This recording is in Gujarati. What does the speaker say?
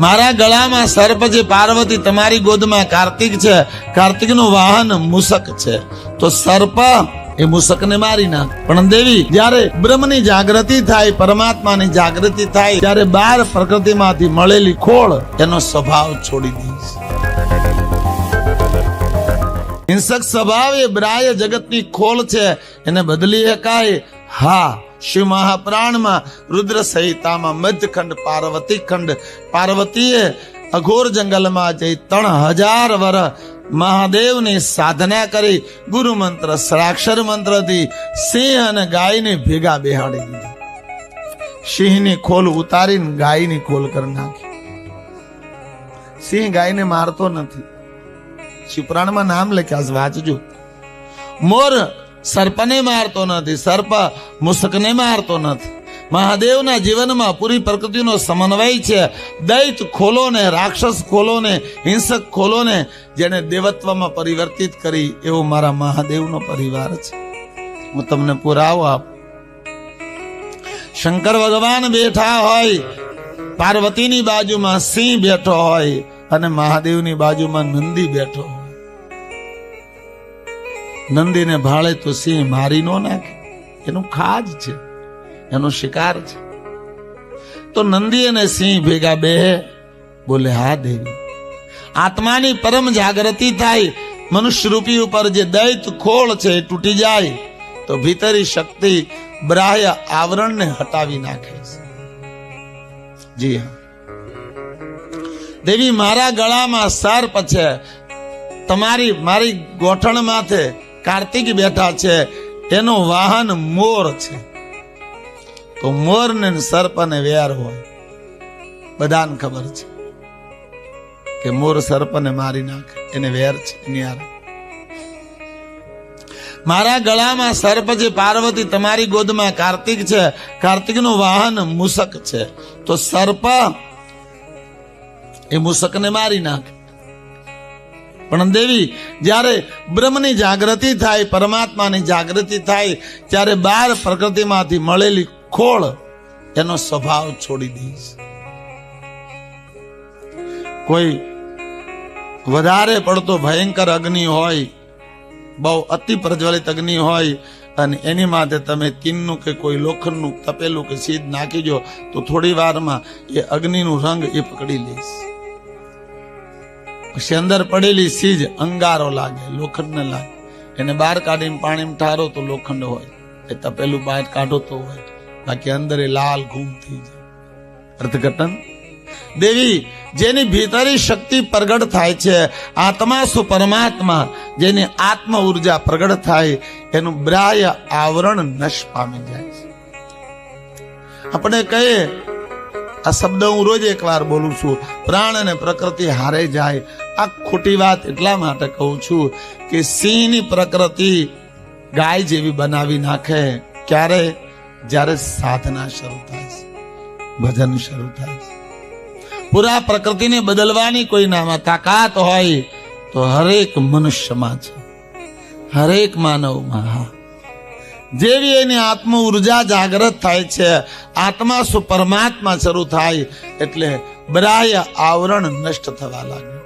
મારા ગળામાં સર્પ છે, પાર્વતી, તમારી ગોદમાં કાર્તિક છે. કાર્તિકનું વાહન મુસક છે. તો સર્પ એ મૂસકને મારી ના પણ દેવી, જ્યારે બ્રહ્મની જાગૃતિ થાય, પરમાત્માની જાગૃતિ થાય, ત્યારે બાર પ્રકૃતિમાંથી મળેલી ખોળ એનો સ્વભાવ છોડી દઈશ હિંસક સ્વભાવ એ બ્રાય જગતની ખોળ છે. એને બદલી શકાય. હા શિવ મહાપ્રાણમાં રુદ્ર સંહિતામાં મધ્યખંડ પાર્વતી ખંડ પાર્વતીએ અઘોર જંગલમાં જઈ ત્રણ હજાર વર્ષ મહાદેવની સાધના કરી ગુરુ મંત્ર સ્રાક્ષર મંત્રથી સિંહ અને ગાયને ભેગા બેહાડી દીધા સિંહની ખોલ ઉતારીને ગાયની ખોલ કરી નાખી સિંહ ગાયને મારતો નથી શિવપુરાણમાં નામ લખ્યા છે વાંચજો મોર સર્પને મારતો નથી, સર્પ મુસકને મારતો નથી. મહાદેવના જીવનમાં પૂરી પ્રકૃતિનો સમન્વય છે. દૈત ખોલોને, રાક્ષસ ખોલોને, હિંસક ખોલોને જેને દેવત્વમાં પરિવર્તિત કરી, એવો મારા મહાદેવનો પરિવાર છે. હું તમને પુરાવો આપ. શંકર ભગવાન બેઠા હોય, પાર્વતીની બાજુમાં સિંહ બેઠો હોય અને મહાદેવની બાજુમાં નંદી બેઠો હોય. નંદીને ભાળે તો સિંહ મારી નો નાખે. એનું ખાજ છે. એનો શિકાર છે. તો નંદી અને સિંહ ભેગા બે બોલે, હા દેવી. આત્માની પરમ જાગૃતિ થાય. મનુષ્ય રૂપી ઉપર જે દૈત ખોળ છે એ તૂટી જાય. તો ભીતરી શક્તિ બ્રાહ્ય આવરણને હટાવી નાખે છે. જી હા. દેવી, મારા ગળામાં સર્પ છે. તમારી, મારી ગોઠણ માથે કાર્તિક બેઠા છે. એનું વાહન મોર છે. તો મોર ને સર્પ ને વેર હોય. બધાને ખબર છે કે મોર સર્પને મારી નાખે. એને વેર છે નિયાર મારા ગળામાં સર્પ છે પાર્વતી તમારી ગોદમાં કાર્તિક છે, કાર્તિકનું વાહન મુસક છે. તો સર્પ એ મુસકને મારી નાખે. પણ દેવી, જ્યારે બ્રહ્મની જાગૃતિ થાય, પરમાત્માની જાગૃતિ થાય, ત્યારે બાર પ્રકૃતિમાંથી મળેલી ખોળ એનો સ્વભાવ છોડી દઈશ કોઈ વધારે પડતો ભયંકર અગ્નિ હોય, બહુ અતિ પ્રજ્વલિત અગ્નિ હોય, અને એની માથે તમે કિનનું કે કોઈ લોખંડનું તપેલું કે સીધ નાખી દો, તો થોડી વારમાં એ અગ્નિનું રંગ એ પકડી લઈશ અંદર પડેલી સીજ અંગારો લાગે લોખંડ ને લાગે. એને બહાર કાઢીને પાણીમાં ઠારો તો લોખંડ હોય, એ તપેલું બહાર કાઢો તો હોય. બાકી અંદર એ લાલ ઘૂમ થઈ જાય. અર્થઘટન? દેવી, જેની ભીતરી શક્તિ પ્રગટ થાય છે આત્મા સુ પરમાત્મા, જેની આત્મ ઊર્જા પ્રગટ થાય, એનું બ્રાય આવરણ નશ પામી જાય છે. આપણે કહીએ, આ શબ્દ હું રોજ એકવાર બોલું છું, પ્રાણ અને પ્રકૃતિ હારે જાય આ ખોટી વાત એટલા માટે કહું છું કે સિંહની પ્રકૃતિ ગાય જેવી બનાવી નાખે ક્યારે? જ્યારે સાધના શરૂ થાય છે, ભજન શરૂ થાય છે. પૂરા પ્રકૃતિને બદલવાની કોઈનામાં તાકાત હોય તો હરેક મનુષ્યમાં છે, હરેક માનવમાં, હા. જેવી એની આત્મ ઊર્જા જાગ્રત થાય છે, આત્મા સુ પરમાત્મા શરૂ થાય, એટલે બરાય આવરણ નષ્ટ થવા લાગે.